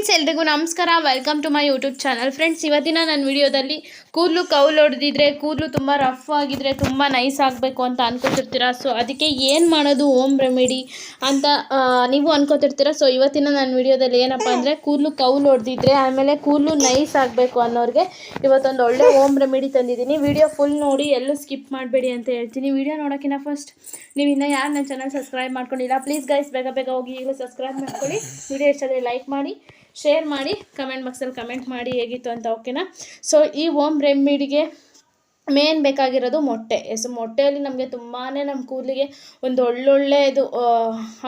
Friends, ಎಲ್ರಿಗೂ ನಮಸ್ಕಾರ. Welcome to my YouTube channel friends ಇವತ್ತಿನ ನನ್ನ ವಿಡಿಯೋದಲ್ಲಿ ಕೂದಲು ಕೌಲು ಹೊಡೆದಿದ್ರೆ ಕೂದಲು ತುಂಬ ರಫ್ ಆಗಿದ್ರೆ ತುಂಬ ನೈಸ್ ಆಗಬೇಕು ಅಂತ ಅನ್ಕೋತಿರ್ತೀರ? ಸೊ ಅದಕ್ಕೆ ಏನು ಮಾಡೋದು? ಹೋಮ್ ರೆಮಿಡಿ ಅಂತ ನೀವು ಅನ್ಕೋತಿರ್ತೀರ? ಸೊ ಇವತ್ತಿನ ನನ್ನ ವಿಡಿಯೋದಲ್ಲಿ ಏನಪ್ಪ ಅಂದರೆ ಕೂದಲು ಕೌಲು ಹೊಡೆದಿದ್ರೆ ಆಮೇಲೆ ಕೂದಲು ನೈಸ್ ಆಗಬೇಕು ಅನ್ನೋರಿಗೆ ಇವತ್ತೊಂದು ಒಳ್ಳೆ ಹೋಮ್ ರೆಮಿಡಿ ತಂದಿದ್ದೀನಿ. ವಿಡಿಯೋ ಫುಲ್ ನೋಡಿ, ಎಲ್ಲೂ ಸ್ಕಿಪ್ ಮಾಡಬೇಡಿ ಅಂತ ಹೇಳ್ತೀನಿ. ವಿಡಿಯೋ ನೋಡೋಕ್ಕಿಂತ ಫಸ್ಟ್ ನೀವು ಇನ್ನೂ ಯಾರು ನನ್ನ ಚಾನಲ್ ಸಬ್ಸ್ಕ್ರೈಬ್ ಮಾಡ್ಕೊಂಡಿಲ್ಲ ಪ್ಲೀಸ್ ಗೈಸ್ ಬೇಗ ಬೇಗ ಹೋಗಿ ಈಗಲೂ ಸಬ್ಸ್ಕ್ರೈಬ್ ಮಾಡ್ಕೊಳ್ಳಿ. ವಿಡಿಯೋ ಇಷ್ಟಾದರೆ ಲೈಕ್ ಮಾಡಿ. ಶೇರ್ ಮಾಡಿ ಕಮೆಂಟ್ ಬಾಕ್ಸಲ್ಲಿ ಕಮೆಂಟ್ ಮಾಡಿ ಹೇಗಿತ್ತು ಅಂತ ಓಕೆನಾ ಸೊ ಈ ಓಮ್ ರೆಮಿಡಿಗೆ ಮೇನ್ ಬೇಕಾಗಿರೋದು ಮೊಟ್ಟೆ. ಎಸ್ ಮೊಟ್ಟೆಯಲ್ಲಿ ನಮಗೆ ತುಂಬಾ ನಮ್ಮ ಕೂದಲಿಗೆ ಒಂದು ಒಳ್ಳೊಳ್ಳೆಯದು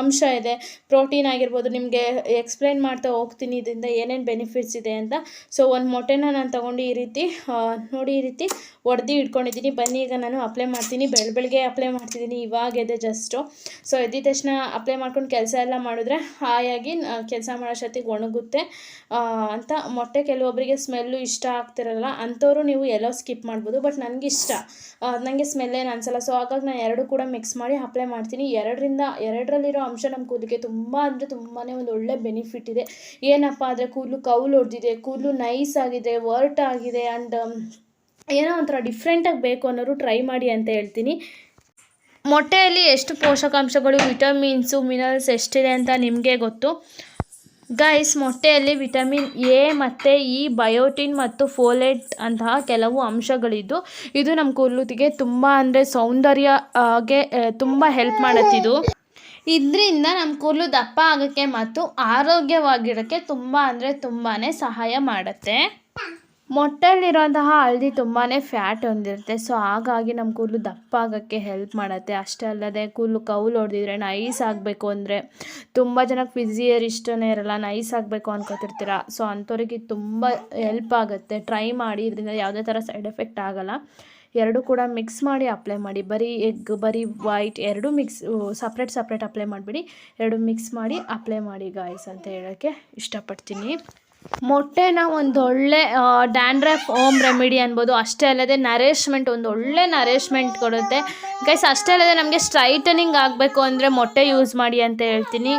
ಅಂಶ ಇದೆ. ಪ್ರೋಟೀನ್ ಆಗಿರ್ಬೋದು, ನಿಮಗೆ ಎಕ್ಸ್ಪ್ಲೈನ್ ಮಾಡ್ತಾ ಹೋಗ್ತೀನಿ, ಇದರಿಂದ ಏನೇನು ಬೆನಿಫಿಟ್ಸ್ ಇದೆ ಅಂತ. ಸೊ ಒಂದು ಮೊಟ್ಟೆನ ನಾನು ತೊಗೊಂಡು ಈ ರೀತಿ ನೋಡಿ ಈ ರೀತಿ ಒಡೆದು ಇಟ್ಕೊಂಡಿದ್ದೀನಿ. ಬನ್ನಿ ಈಗ ನಾನು ಅಪ್ಲೈ ಮಾಡ್ತೀನಿ. ಬೆಳ ಬೆಳಗ್ಗೆ ಅಪ್ಲೈ ಮಾಡ್ತಿದ್ದೀನಿ. ಇವಾಗ ಇದೆ ಜಸ್ಟು ಸೊ ಎದ್ದಿದ ತಕ್ಷಣ ಅಪ್ಲೈ ಮಾಡ್ಕೊಂಡು ಕೆಲಸ ಎಲ್ಲ ಮಾಡಿದ್ರೆ ಹಾಯಾಗಿ ಕೆಲಸ ಮಾಡೋಷ್ಟೊತ್ತಿಗೆ ಒಣಗುತ್ತೆ. ಆ, ಅಂತ ಮೊಟ್ಟೆ ಕೆಲವೊಬ್ಬರಿಗೆ ಸ್ಮೆಲ್ಲು ಇಷ್ಟ ಆಗ್ತಿರಲ್ಲ ಅಂಥವ್ರು ನೀವು ಎಲ್ಲೋ ಸ್ಕಿಪ್ ಮಾಡ್ಬೋದು. ಬಟ್ ನನಗೆ ಇಷ್ಟ. ನನಗೆ ಸ್ಮೆಲ್ ಏನು ಅನ್ಸಲ್ಲ. ಸೊ ಹಾಗಾಗಿ ನಾನು ಎರಡು ಕೂಡ ಮಿಕ್ಸ್ ಮಾಡಿ ಅಪ್ಲೈ ಮಾಡ್ತೀನಿ. ಎರಡರಿಂದ ಎರಡರಲ್ಲಿರೋ ಅಂಶ ನಮ್ಮ ಕೂದಲಿಗೆ ತುಂಬ ಅಂದರೆ ತುಂಬಾ ಒಂದು ಒಳ್ಳೆ ಬೆನಿಫಿಟ್ ಇದೆ. ಏನಪ್ಪ ಅಂದರೆ ಕೂದಲು ಕೌಲು ಹೊಡೆದಿದೆ ಕೂದಲು ನೈಸ್ ಆಗಿದೆ ವರ್ಟ್ ಆಗಿದೆ ಆ್ಯಂಡ್ ಏನೋ ಒಂಥರ ಡಿಫ್ರೆಂಟಾಗಿ ಬೇಕು ಅನ್ನೋರು ಟ್ರೈ ಮಾಡಿ ಅಂತ ಹೇಳ್ತೀನಿ. ಮೊಟ್ಟೆಯಲ್ಲಿ ಎಷ್ಟು ಪೋಷಕಾಂಶಗಳು ವಿಟಮಿನ್ಸು ಮಿನರಲ್ಸ್ ಎಷ್ಟಿದೆ ಅಂತ ನಿಮಗೆ ಗೊತ್ತು. ಗೈಸ್ ಮೊಟ್ಟೆಯಲ್ಲಿ ವಿಟಮಿನ್ ಎ ಮತ್ತು ಇ ಬಯೋಟಿನ್ ಮತ್ತು ಫೋಲೆಟ್ ಅಂತಹ ಕೆಲವು ಅಂಶಗಳಿದ್ದು, ಇದು ನಮ್ಮ ಕೂದಲಿಗೆ ತುಂಬ ಅಂದರೆ ಸೌಂದರ್ಯಗೆ ತುಂಬ ಹೆಲ್ಪ್ ಮಾಡತ್ತಿದು ಇದರಿಂದ ನಮ್ಮ ಕೂದಲು ದಪ್ಪ ಆಗೋಕ್ಕೆ ಮತ್ತು ಆರೋಗ್ಯವಾಗಿರೋಕ್ಕೆ ತುಂಬ ಅಂದರೆ ತುಂಬಾ ಸಹಾಯ ಮಾಡುತ್ತೆ. ಮೊಟ್ಟೆಯಲ್ಲಿರುವಂತಹ ಹಳದಿ ತುಂಬಾ ಫ್ಯಾಟ್ ಹೊಂದಿರುತ್ತೆ. ಸೊ ಹಾಗಾಗಿ ನಮ್ಮ ಕೂದಲು ದಪ್ಪ ಆಗೋಕ್ಕೆ ಹೆಲ್ಪ್ ಮಾಡುತ್ತೆ. ಅಷ್ಟೇ ಅಲ್ಲದೆ ಕೂದಲು ಕೌಲು ಹೊಡೆದಿದ್ರೆ ನೈಸ್ ಆಗಬೇಕು ಅಂದರೆ ತುಂಬ ಜನಕ್ಕೆ ಫಿಸಿಯರ್ ಇಷ್ಟನೇ ಇರಲ್ಲ ನೈಸ್ ಆಗಬೇಕು ಅನ್ಕೋತಿರ್ತೀರ? ಸೊ ಅಂಥವ್ರಿಗೆ ತುಂಬ ಹೆಲ್ಪ್ ಆಗುತ್ತೆ. ಟ್ರೈ ಮಾಡಿ, ಇದರಿಂದ ಯಾವುದೇ ಥರ ಸೈಡ್ ಎಫೆಕ್ಟ್ ಆಗಲ್ಲ. ಎರಡು ಕೂಡ ಮಿಕ್ಸ್ ಮಾಡಿ ಅಪ್ಲೈ ಮಾಡಿ. ಬರೀ ಎಗ್ ಬರೀ ವೈಟ್ ಎರಡು ಮಿಕ್ಸ್ ಸಪ್ರೇಟ್ ಸಪ್ರೇಟ್ ಅಪ್ಲೈ ಮಾಡಿಬಿಡಿ. ಎರಡು ಮಿಕ್ಸ್ ಮಾಡಿ ಅಪ್ಲೈ ಮಾಡಿ ಗಾಯ್ಸ್ ಅಂತ ಹೇಳೋಕ್ಕೆ ಇಷ್ಟಪಡ್ತೀನಿ. ಮೊಟ್ಟೆನ ಒಂದು ಒಳ್ಳೆ ಡ್ಯಾಂಡ್ರಫ್ ಹೋಮ್ ರೆಮಿಡಿ ಅನ್ಬೋದು. ಅಷ್ಟೇ ಅಲ್ಲದೆ ನರೇಶ್ಮೆಂಟ್ ಒಂದು ಒಳ್ಳೆ ನರೇಶ್ಮೆಂಟ್ ಕೊಡುತ್ತೆ. ಗೈಸ್ ಅಷ್ಟೇ ಅಲ್ಲದೆ ನಮಗೆ ಸ್ಟ್ರೈಟನಿಂಗ್ ಆಗಬೇಕು ಅಂದರೆ ಮೊಟ್ಟೆ ಯೂಸ್ ಮಾಡಿ ಅಂತ ಹೇಳ್ತೀನಿ.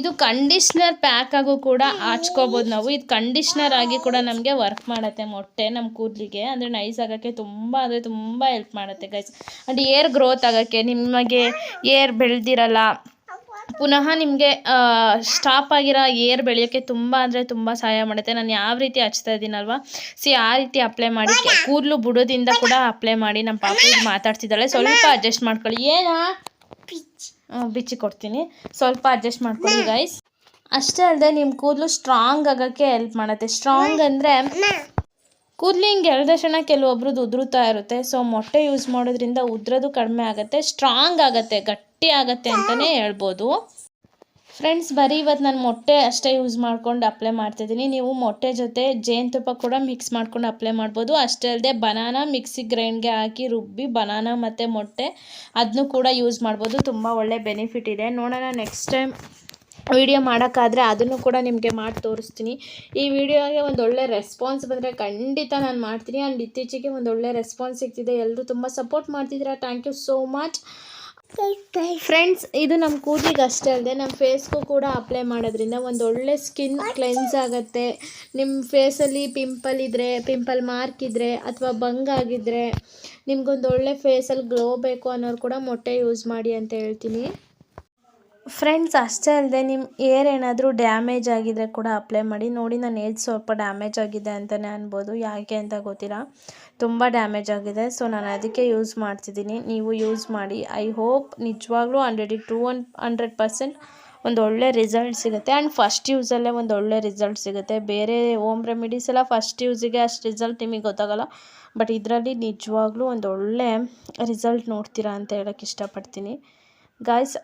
ಇದು ಕಂಡೀಷ್ನರ್ ಪ್ಯಾಕ್ ಆಗು ಕೂಡ ಹಚ್ಕೋಬೋದು ನಾವು. ಇದು ಕಂಡೀಷ್ನರ್ ಆಗಿ ಕೂಡ ನಮಗೆ ವರ್ಕ್ ಮಾಡುತ್ತೆ ಮೊಟ್ಟೆ ನಮ್ಮ ಕೂದಲಿಗೆ. ಅಂದರೆ ನೈಸ್ ಆಗೋಕ್ಕೆ ತುಂಬ, ಅಂದರೆ ತುಂಬ ಹೆಲ್ಪ್ ಮಾಡುತ್ತೆ ಗೈಸ್ ಆ್ಯಂಡ್ ಏರ್ ಗ್ರೋತ್ ಆಗೋಕ್ಕೆ ನಿಮಗೆ ಏರ್ ಬೆಳೆದಿರಲ್ಲ. ಪುನಃ ನಿಮಗೆ ಸ್ಟಾಪ್ ಆಗಿರೋ ಏರ್ ಬೆಳೆಯೋಕ್ಕೆ ತುಂಬ ಅಂದರೆ ತುಂಬ ಸಹಾಯ ಮಾಡುತ್ತೆ. ನಾನು ಯಾವ ರೀತಿ ಹಚ್ತಾ ಇದ್ದೀನಲ್ವ? ಸಿ ಆ ರೀತಿ ಅಪ್ಲೈ ಮಾಡಿ ಕೂದಲು ಬುಡದಿಂದ ಕೂಡ ಅಪ್ಲೈ ಮಾಡಿ ನಮ್ಮ ಪಾಪ ಮಾತಾಡ್ತಿದ್ದಾಳೆ. ಸ್ವಲ್ಪ ಅಡ್ಜಸ್ಟ್ ಮಾಡ್ಕೊಳ್ಳಿ. ಏನಾ? ಬಿಚ್ಚಿ ಕೊಡ್ತೀನಿ. ಸ್ವಲ್ಪ ಅಡ್ಜಸ್ಟ್ ಮಾಡ್ಕೊಳ್ಳಿ ಗೈಸ್ ಅಷ್ಟೇ ಅಲ್ಲದೆ ನಿಮ್ಮ ಕೂದಲು ಸ್ಟ್ರಾಂಗ್ ಆಗೋಕ್ಕೆ ಹೆಲ್ಪ್ ಮಾಡುತ್ತೆ. ಸ್ಟ್ರಾಂಗ್ ಅಂದರೆ ಕೂದಲು ಹಿಂಗೆ ಎಳ್ದ ತಕ್ಷಣ ಕೆಲವೊಬ್ರದ್ದು ಉದುರುತ್ತಾ ಇರುತ್ತೆ. ಸೊ ಮೊಟ್ಟೆ ಯೂಸ್ ಮಾಡೋದ್ರಿಂದ ಉದ್ರೋದು ಕಡಿಮೆ ಆಗುತ್ತೆ ಸ್ಟ್ರಾಂಗ್ ಆಗುತ್ತೆ, ಗಟ್ಟಿ ಆಗುತ್ತೆ ಅಂತಲೇ ಹೇಳ್ಬೋದು. ಫ್ರೆಂಡ್ಸ್ ಬರೀ ಇವತ್ತು ನಾನು ಮೊಟ್ಟೆ ಅಷ್ಟೇ ಯೂಸ್ ಮಾಡ್ಕೊಂಡು ಅಪ್ಲೈ ಮಾಡ್ತಿದ್ದೀನಿ. ನೀವು ಮೊಟ್ಟೆ ಜೊತೆ ಜೇನುತುಪ್ಪ ಕೂಡ ಮಿಕ್ಸ್ ಮಾಡ್ಕೊಂಡು ಅಪ್ಲೈ ಮಾಡ್ಬೋದು. ಅಷ್ಟೇ ಅಲ್ಲದೆ ಬನಾನಾ ಮಿಕ್ಸಿ ಗ್ರೈಂಡ್ಗೆ ಹಾಕಿ ರುಬ್ಬಿ ಬನಾನಾ ಮತ್ತು ಮೊಟ್ಟೆ ಅದನ್ನು ಕೂಡ ಯೂಸ್ ಮಾಡ್ಬೋದು. ತುಂಬ ಒಳ್ಳೆ ಬೆನಿಫಿಟ್ ಇದೆ. ನೋಡೋಣ ನೆಕ್ಸ್ಟ್ ಟೈಮ್ ವಿಡಿಯೋ ಮಾಡೋಕ್ಕಾದ್ರೆ ಅದನ್ನು ಕೂಡ ನಿಮಗೆ ಮಾಡಿ ತೋರಿಸ್ತೀನಿ. ಈ ವಿಡಿಯೋಗೆ ಒಂದು ಒಳ್ಳೆ ರೆಸ್ಪಾನ್ಸ್ ಬಂದರೆ ಖಂಡಿತ ನಾನು ಮಾಡ್ತೀನಿ. ಆ್ಯಂಡ್ ಇತ್ತೀಚೆಗೆ ಒಳ್ಳೆ ರೆಸ್ಪಾನ್ಸ್ ಸಿಗ್ತಿದೆ. ಎಲ್ಲರೂ ತುಂಬ ಸಪೋರ್ಟ್ ಮಾಡ್ತಿದ್ದೀರಾ. Thank you so much friends ಇದು ನಮ್ಮ ಕೂದಲಿಗೆ ಅಷ್ಟೇ ಅಲ್ಲದೆ ನಮ್ಮ ಫೇಸ್ಗೂ ಕೂಡ ಅಪ್ಲೈ ಮಾಡೋದ್ರಿಂದ ಒಂದು ಒಳ್ಳೆ ಸ್ಕಿನ್ ಕ್ಲೆನ್ಸ್ ಆಗುತ್ತೆ. ನಿಮ್ಮ ಫೇಸಲ್ಲಿ ಪಿಂಪಲ್ ಇದ್ದರೆ ಪಿಂಪಲ್ ಮಾರ್ಕ್ ಇದ್ದರೆ ಅಥವಾ ಬಂಗ್ ಆಗಿದ್ದರೆ ನಿಮ್ಗೊಂದು ಒಳ್ಳೆ ಫೇಸಲ್ಲಿ ಗ್ಲೋ ಬೇಕು ಅನ್ನೋರು ಕೂಡ ಮೊಟ್ಟೆ ಯೂಸ್ ಮಾಡಿ ಅಂತ ಹೇಳ್ತೀನಿ. ಫ್ರೆಂಡ್ಸ್ ಅಷ್ಟೇ ಅಲ್ಲದೆ ನಿಮ್ಮ ಏರ್ ಏನಾದರೂ ಡ್ಯಾಮೇಜ್ ಆಗಿದ್ದರೆ ಕೂಡ ಅಪ್ಲೈ ಮಾಡಿ. ನೋಡಿ, ನಾನು ಏಜ್ ಸ್ವಲ್ಪ ಡ್ಯಾಮೇಜ್ ಆಗಿದೆ ಅಂತಲೇ ಅನ್ಬೋದು. ಯಾಕೆ ಅಂತ ಗೊತ್ತಿಲ್ಲ. ತುಂಬ ಡ್ಯಾಮೇಜ್ ಆಗಿದೆ. ಸೊ ನಾನು ಅದಕ್ಕೆ ಯೂಸ್ ಮಾಡ್ತಿದ್ದೀನಿ. ನೀವು ಯೂಸ್ ಮಾಡಿ. ಐ ಹೋಪ್ ನಿಜವಾಗ್ಲೂ ಹಂಡ್ರೆಡಿಗೆ ಟೂ ಒನ್ ಹಂಡ್ರೆಡ್ ಪರ್ಸೆಂಟ್ ಒಂದು ಒಳ್ಳೆ ರಿಸಲ್ಟ್ ಸಿಗುತ್ತೆ. ಆ್ಯಂಡ್ ಫಸ್ಟ್ ಯೂಸಲ್ಲೇ ಒಂದು ಒಳ್ಳೆ ರಿಸಲ್ಟ್ ಸಿಗುತ್ತೆ. ಬೇರೆ ಓಮ್ ರೆಮಿಡೀಸ್ ಎಲ್ಲ ಫಸ್ಟ್ ಯೂಸಿಗೆ ಅಷ್ಟು ರಿಸಲ್ಟ್ ನಿಮಗೆ ಗೊತ್ತಾಗಲ್ಲ. ಬಟ್ ಇದರಲ್ಲಿ ನಿಜವಾಗ್ಲೂ ಒಂದು ಒಳ್ಳೆ ರಿಸಲ್ಟ್ ನೋಡ್ತೀರಾ ಅಂತ ಹೇಳೋಕ್ಕೆ ಇಷ್ಟಪಡ್ತೀನಿ. ಗಾಯ್ಸ್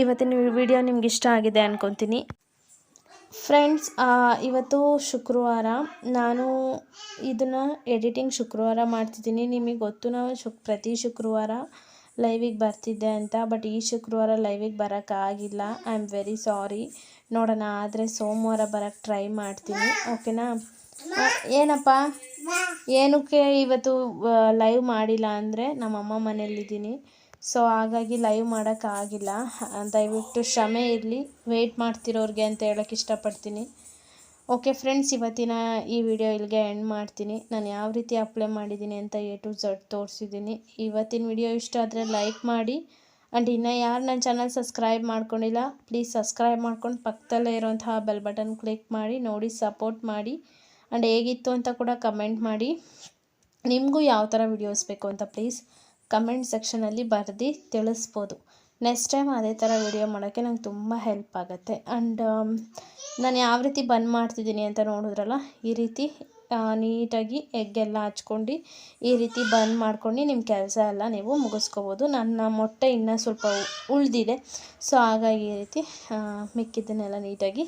ಇವತ್ತಿನ ವಿಡಿಯೋ ನಿಮ್ಗೆ ಇಷ್ಟ ಆಗಿದೆ ಅನ್ಕೊತೀನಿ. ಫ್ರೆಂಡ್ಸ್ ಇವತ್ತು ಶುಕ್ರವಾರ ನಾನು ಇದನ್ನು ಎಡಿಟಿಂಗ್ ಶುಕ್ರವಾರ ಮಾಡ್ತಿದ್ದೀನಿ. ನಿಮಗೆ ಗೊತ್ತು ನಾವು ಶುಕ್, ಪ್ರತಿ ಶುಕ್ರವಾರ ಲೈವಿಗೆ ಬರ್ತಿದ್ದೆ ಅಂತ ಬಟ್ ಈ ಶುಕ್ರವಾರ ಲೈವಿಗೆ ಬರೋಕ್ಕಾಗಿಲ್ಲ ಐ ಆಮ್ ವೆರಿ ಸಾರಿ ನೋಡೋಣ, ಆದರೆ ಸೋಮವಾರ ಬರೋಕ್ಕೆ ಟ್ರೈ ಮಾಡ್ತೀನಿ. ಓಕೆನಾ ಏನಪ್ಪ? ಏನಕ್ಕೆ ಇವತ್ತು ಲೈವ್ ಮಾಡಿಲ್ಲ ಅಂದರೆ ನಮ್ಮಮ್ಮ ಮನೇಲಿದ್ದೀನಿ ಸೊ ಹಾಗಾಗಿ ಲೈವ್ ಮಾಡೋಕ್ಕಾಗಿಲ್ಲ ದಯವಿಟ್ಟು ಕ್ಷಮೆ ಇರಲಿ. ವೆಯ್ಟ್ ಮಾಡ್ತಿರೋರಿಗೆ ಅಂತ ಹೇಳೋಕ್ಕೆ ಇಷ್ಟಪಡ್ತೀನಿ. ಓಕೆ ಫ್ರೆಂಡ್ಸ್ ಇವತ್ತಿನ ಈ ವಿಡಿಯೋ ಇಲ್ಲಿಗೆ ಎಂಡ್ ಮಾಡ್ತೀನಿ. ನಾನು ಯಾವ ರೀತಿ ಅಪ್ಲೈ ಮಾಡಿದ್ದೀನಿ ಅಂತ ಎ ಟು ಝಡ್ ತೋರಿಸಿದ್ದೀನಿ. ಇವತ್ತಿನ ವಿಡಿಯೋ ಇಷ್ಟ ಆದರೆ ಲೈಕ್ ಮಾಡಿ. ಆ್ಯಂಡ್ ಇನ್ನು ಯಾರು ನನ್ನ ಚಾನಲ್ ಸಬ್ಸ್ಕ್ರೈಬ್ ಮಾಡ್ಕೊಂಡಿಲ್ಲ ಪ್ಲೀಸ್ ಸಬ್ಸ್ಕ್ರೈಬ್ ಮಾಡ್ಕೊಂಡು ಪಕ್ಕದಲ್ಲೇ ಇರೋಂತಹ ಬೆಲ್ ಬಟನ್ ಕ್ಲಿಕ್ ಮಾಡಿ, ನೋಡಿ ಸಪೋರ್ಟ್ ಮಾಡಿ. ಆ್ಯಂಡ್ ಹೇಗಿತ್ತು ಅಂತ ಕೂಡ ಕಮೆಂಟ್ ಮಾಡಿ. ನಿಮಗೂ ಯಾವ ಥರ ವಿಡಿಯೋಸ್ ಬೇಕು ಅಂತ ಪ್ಲೀಸ್ ಕಮೆಂಟ್ ಸೆಕ್ಷನಲ್ಲಿ ಬರೆದು ತಿಳಿಸ್ಬೋದು. ನೆಕ್ಸ್ಟ್ ಟೈಮ್ ಅದೇ ಥರ ವಿಡಿಯೋ ಮಾಡೋಕ್ಕೆ ನಂಗೆ ತುಂಬ ಹೆಲ್ಪ್ ಆಗುತ್ತೆ. ಆ್ಯಂಡ್ ನಾನು ಯಾವ ರೀತಿ ಬಂದ್ ಮಾಡ್ತಿದ್ದೀನಿ ಅಂತ ನೋಡಿದ್ರಲ್ಲ, ಈ ರೀತಿ ನೀಟಾಗಿ ಎಗ್ಗೆಲ್ಲ ಹಚ್ಕೊಂಡು ಈ ರೀತಿ ಬಂದ್ ಮಾಡ್ಕೊಂಡು ನಿಮ್ಮ ಕೆಲಸ ಎಲ್ಲ ನೀವು ಮುಗಿಸ್ಕೋಬೋದು. ನನ್ನ ಮೊಟ್ಟೆ ಇನ್ನೂ ಸ್ವಲ್ಪ ಉಳಿದಿದೆ. ಸೊ ಹಾಗಾಗಿ ಈ ರೀತಿ ಮಿಕ್ಕಿದ್ದನ್ನೆಲ್ಲ ನೀಟಾಗಿ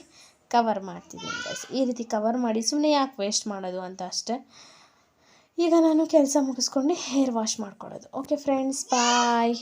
ಕವರ್ ಮಾಡ್ತಿದ್ದೀನಿ ಈ ರೀತಿ ಕವರ್ ಮಾಡಿ ಸುಮ್ಮನೆ ಯಾಕೆ ವೇಸ್ಟ್ ಮಾಡೋದು ಅಂತ ಅಷ್ಟೇ. ಈಗ ನಾನು ಕೆಲಸ ಮುಗಿಸ್ಕೊಂಡು ಹೇರ್ ವಾಶ್ ಮಾಡ್ಕೊಳ್ಳೋದು. Okay friends bye